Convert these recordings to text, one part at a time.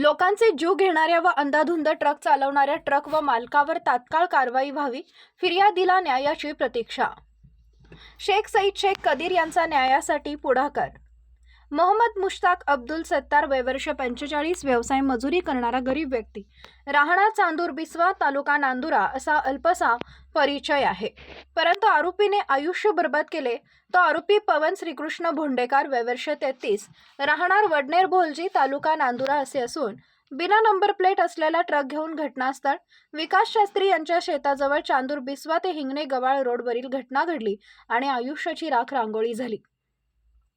लोकांचे जीव घेणाऱ्या व अंधाधुंद ट्रक चालवणाऱ्या ट्रक व मालकावर तात्काळ कारवाई व्हावी फिर्यादीला न्यायाची प्रतीक्षा. शेख सईद शेख कदीर यांचा न्यायासाठी पुढाकार मोहम्मद मुश्ताक अब्दुल सत्तार वयवर्ष पंचेचाळीस व्यवसाय मजुरी करणारा गरीब व्यक्ती. राहणार चांदूर बिस्वा तालुका नांदुरा असा अल्पसा परिचय आहे. परंतु आरोपीने आयुष्य बर्बाद केले तो आरोपी पवन श्रीकृष्ण भोंडेकार वयवर्ष तेहतीस राहणार वडनेर भोलजी तालुका नांदुरा असे असून बिना नंबर प्लेट असलेला ट्रक घेऊन घटनास्थळ. विकास शास्त्री यांच्या शेताजवळ चांदूर बिस्वा ते हिंगणे गवाळ रोडवरील घटना घडली आणि आयुष्याची राख रांगोळी झाली.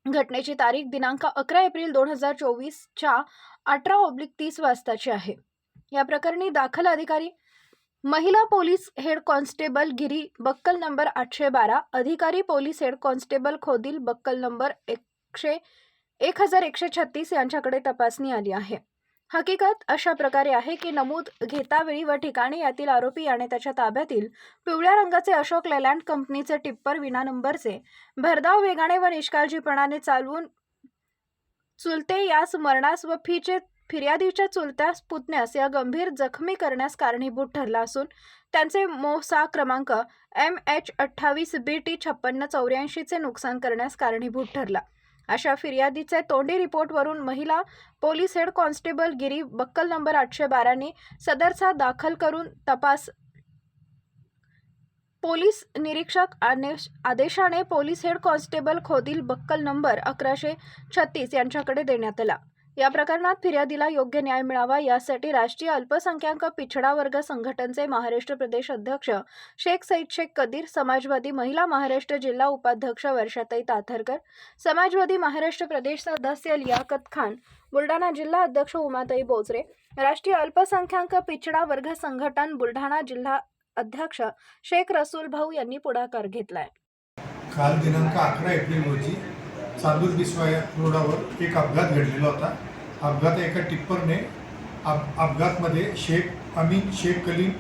घटनेची तारीख दिनांक अकरा एप्रिल दोन हजार चोवीसच्या अठरा ऑब्लिक तीस वाजताची आहे. या प्रकरणी दाखल अधिकारी महिला police head constable Giri buckle number आठशे बारा अधिकारी police head constable Khodil buckle number एकशे एक हजार एकशे छत्तीस यांच्याकडे तपासणी आली आहे. हकीकत अशा प्रकारे आहे की नमूद घेतावेळी व ठिकाणी यातील आरोपी आणि त्याच्या ताब्यातील पिवळ्या रंगाचे अशोक लेलँड कंपनीचे टिप्पर विना नंबरचे. भरधाव वेगाने व निष्काळजीपणाने चालवून चुलते यास मरणास व फीचे फिर्यादीच्या चुलत्यास पुतण्यास या गंभीर जखमी करण्यास कारणीभूत ठरला असून त्यांचे मोसा क्रमांक एम एच अठ्ठावीस बी टी छप्पन्न चौऱ्याऐंशीचे नुकसान करण्यास कारणीभूत ठरला. अशा फिर्यादीचे तोंडी रिपोर्टवरून महिला police head constable Giri buckle number आठशे बाराने सदरचा दाखल करून तपास पोलीस निरीक्षक आदेश आदेशाने police head constable Khodil buckle number अकराशे छत्तीस यांच्याकडे देण्यात आला. या प्रकरणात फिर्यादीला योग्य न्याय मिळावा यासाठी राष्ट्रीय अल्पसंख्याक पिछडा वर्ग संघटनचे महाराष्ट्र प्रदेश अध्यक्ष शेख सईद शेख कदीर समाजवादी महिला महाराष्ट्र जिल्हा उपाध्यक्ष वर्षाताई ताथरकर समाजवादी महाराष्ट्र प्रदेश सदस्य लियाकत खान बुलढाणा जिल्हा अध्यक्ष उमाताई बोचरे राष्ट्रीय अल्पसंख्याक पिछडा वर्ग संघटन बुलढाणा जिल्हा अध्यक्ष शेख रसूल भाऊ यांनी पुढाकार घेतलाय. काल दिनांक अकरा एप्रिल रोजी चांदूर बिस्वा या रोडावर एक अपघात घडलेला होता. अपघात एका टिप्परने अप अपघातमध्ये शेख अमीन शेख कलीम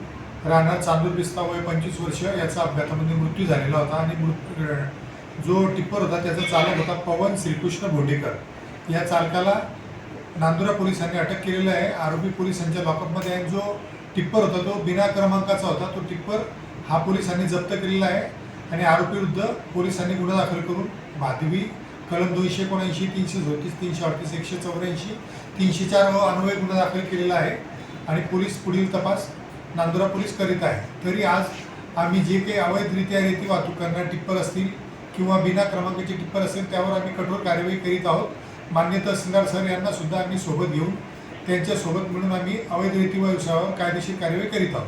राहणार चांदूर बिस्वा वय पंचवीस वर्ष याचा अपघातामध्ये मृत्यू झालेला होता आणि मृत्यू जो टिप्पर होता त्याचा चालक होता पवन श्रीकृष्ण भोंडेकर या चालकाला नांदुरा पोलिसांनी अटक केलेला आहे. आरोपी पोलिसांच्या लॉकअपमध्ये आहे. जो टिप्पर होता तो बिना क्रमांकाचा होता. तो टिप्पर हा पोलिसांनी जप्त केलेला आहे आणि आरोपीविरुद्ध पोलिसांनी गुन्हा दाखल करून माधवी कलम दोनशे एकोणऐंशी तीनशे चौतीस तीनशे अडतीस एकशे चौऱ्याऐंशी तीनशे चार व अन्वय गुन्हा दाखल केलेला आहे. आणि पोलीस पुढील तपास नांदुरा पोलीस करीत आहे. तरी आज आम्ही जे काही अवैधरित्या रेती वाहतूक करणारे टिप्पर असतील किंवा बिना क्रमांकाचे टिप्पर असतील त्यावर आम्ही कठोर कार्यवाही करीत आहोत. मान्य तहसीलदार सर यांना सुद्धा आम्ही सोबत घेऊन त्यांच्यासोबत मिळून आम्ही अवैध रेती व्यवसायावर कायदेशीर कार्यवाही करीत आहोत.